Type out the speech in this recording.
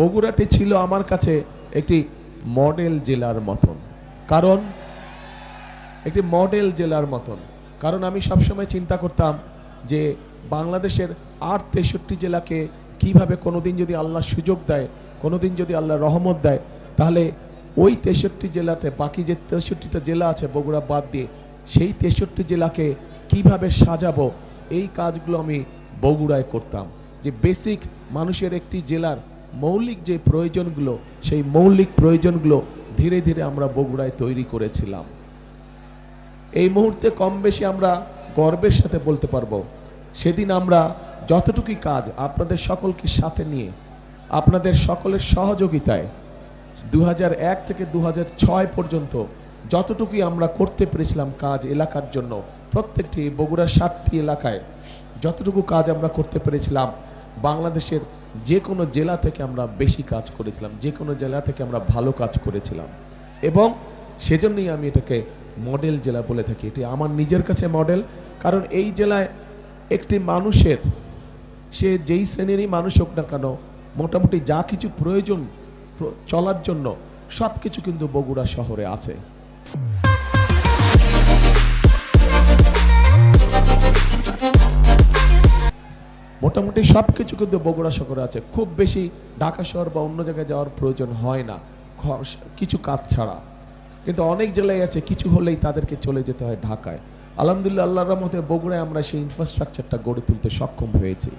বগুড়াটি ছিল আমার কাছে একটি মডেল জেলার মতন। কারণ, একটি মডেল জেলার মতন। কারণ আমি সবসময় চিন্তা করতাম যে বাংলাদেশের আট তেষট্টি জেলাকে কীভাবে কোনোদিন যদি আল্লাহ সুযোগ দেয়, কোনোদিন যদি আল্লাহ রহমত দেয়, তাহলে ওই তেষট্টি জেলাতে বাকি যে তেষট্টিটা জেলা আছে বগুড়া বাদ দিয়ে, সেই তেষট্টি জেলাকে কীভাবে সাজাবো, এই কাজগুলো আমি বগুড়ায় করতাম। যে বেসিক মানুষের একটি জেলার মৌলিক যে প্রয়োজনগুলো, সেই মৌলিক প্রয়োজনগুলো ধীরে ধীরে আমরা বগুড়ায় তৈরি করেছিলাম। এই মুহূর্তে কম বেশি আমরা গর্বের সাথে বলতে পারব, সেদিন আমরা যতটুকুই কাজ আপনাদের সকলকে সাথে নিয়ে, আপনাদের সকলের সহযোগিতায় দু হাজার এক থেকে দু হাজার ছয় পর্যন্ত যতটুকুই আমরা করতে পেরেছিলাম কাজ এলাকার জন্য, প্রত্যেকটি বগুড়ার সাতটি এলাকায় যতটুকু কাজ আমরা করতে পেরেছিলাম, বাংলাদেশের যে কোনো জেলা থেকে আমরা বেশি কাজ করেছিলাম, যে কোনো জেলা থেকে আমরা ভালো কাজ করেছিলাম। এবং সেজন্যই আমি এটাকে মডেল জেলা বলে থাকি। এটি আমার নিজের কাছে মডেল কারণ এই জেলায় একটি মানুষের, সে যেই শ্রেণীরই মানুষ হোক না কেন, মোটামুটি যা কিছু প্রয়োজন, চলার জন্য সব কিছু কিন্তু বগুড়া শহরে আছে। মোটামুটি সব কিছু কিন্তু বগুড়া শহরে আছে। খুব বেশি ঢাকা শহর বা অন্য জায়গায় যাওয়ার প্রয়োজন হয় না। কিছু কাজ ছাড়া। কিন্তু অনেক জেলায় আছে, কিছু হলেই তাদেরকে চলে যেতে হয় ঢাকায়। আলহামদুলিল্লাহ, আল্লাহর রহমতে বগুড়ায় আমরা সেই ইনফ্রাস্ট্রাকচারটা গড়ে তুলতে সক্ষম হয়েছি।